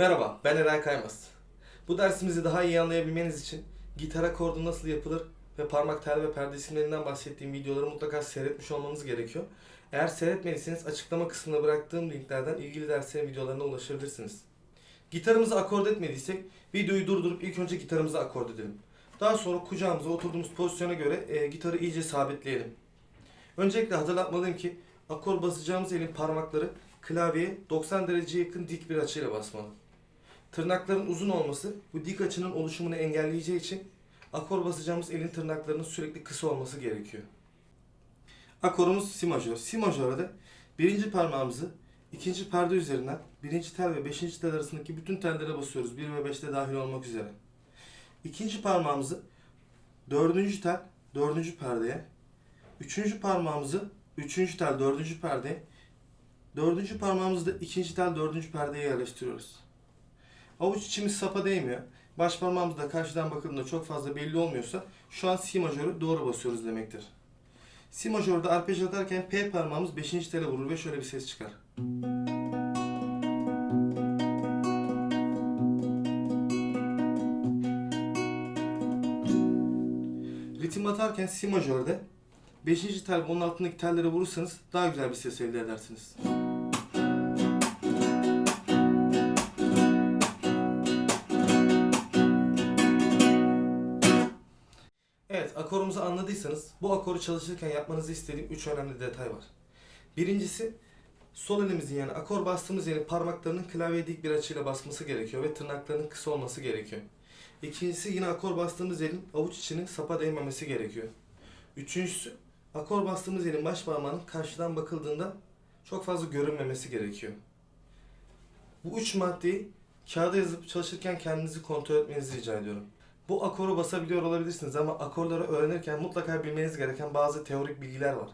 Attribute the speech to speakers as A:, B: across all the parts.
A: Merhaba, ben Eray Kaymaz. Bu dersimizi daha iyi anlayabilmeniz için gitar akordu nasıl yapılır ve parmak tel ve perde isimlerinden bahsettiğim videoları mutlaka seyretmiş olmanız gerekiyor. Eğer seyretmediyseniz açıklama kısmına bıraktığım linklerden ilgili derslerin videolarına ulaşabilirsiniz. Gitarımızı akord etmediysek videoyu durdurup ilk önce gitarımızı akord edelim. Daha sonra kucağımıza oturduğumuz pozisyona göre e, gitarı iyice sabitleyelim. Öncelikle hatırlatmalıyım ki akor basacağımız elin parmakları klavyeye 90 dereceye yakın dik bir açıyla basmalı. Tırnakların uzun olması bu dik açının oluşumunu engelleyeceği için akor basacağımız elin tırnaklarının sürekli kısa olması gerekiyor. Akorumuz si majör. Si majörde birinci parmağımızı ikinci perde üzerinden birinci tel ve beşinci tel arasındaki bütün tellere basıyoruz. 1 ve 5'te dahil olmak üzere. İkinci parmağımızı dördüncü tel dördüncü perdeye, üçüncü parmağımızı üçüncü tel dördüncü perdeye, dördüncü parmağımızı da ikinci tel dördüncü perdeye yerleştiriyoruz. Avuç içimiz sapa değmiyor. Baş parmağımız da karşıdan bakıldığında çok fazla belli olmuyorsa şu an si majörü doğru basıyoruz demektir. Si majörde arpej atarken P parmağımız 5. tele vurur ve şöyle bir ses çıkar. Ritim atarken si majörde 5. tel ve onun altındaki tellere vurursanız daha güzel bir ses elde edersiniz. Evet, akorumuzu anladıysanız bu akoru çalışırken yapmanızı istediğim 3 önemli detay var. Birincisi, sol elimizin yani akor bastığımız yerin parmaklarının klavyeye dik bir açıyla basması gerekiyor ve tırnaklarının kısa olması gerekiyor. İkincisi yine akor bastığımız yerin avuç içinin sapa değmemesi gerekiyor. Üçüncüsü, akor bastığımız yerin baş parmağının karşıdan bakıldığında çok fazla görünmemesi gerekiyor. Bu üç maddeyi kağıda yazıp çalışırken kendinizi kontrol etmenizi rica ediyorum. Bu akoru basabiliyor olabilirsiniz ama akorları öğrenirken mutlaka bilmeniz gereken bazı teorik bilgiler var.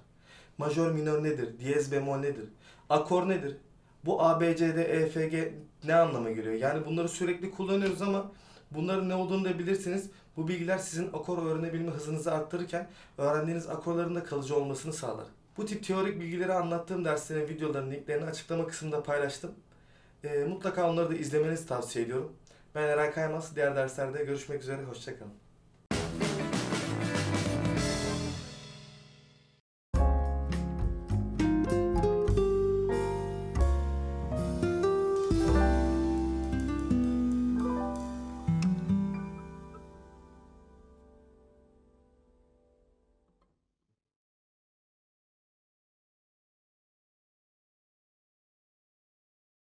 A: Majör minör nedir? Diyez bemol nedir? Akor nedir? Bu A, B, E, ne anlama geliyor? Yani bunları sürekli kullanıyoruz ama bunların ne olduğunu da bilirsiniz. Bu bilgiler sizin akor öğrenebilme hızınızı arttırırken öğrendiğiniz akorların da kalıcı olmasını sağlar. Bu tip teorik bilgileri anlattığım derslerin videolarının linklerini açıklama kısmında paylaştım. Ee, mutlaka onları da izlemenizi tavsiye ediyorum. Ben Eray Kaymaz. Diğer derslerde görüşmek üzere. Hoşçakalın.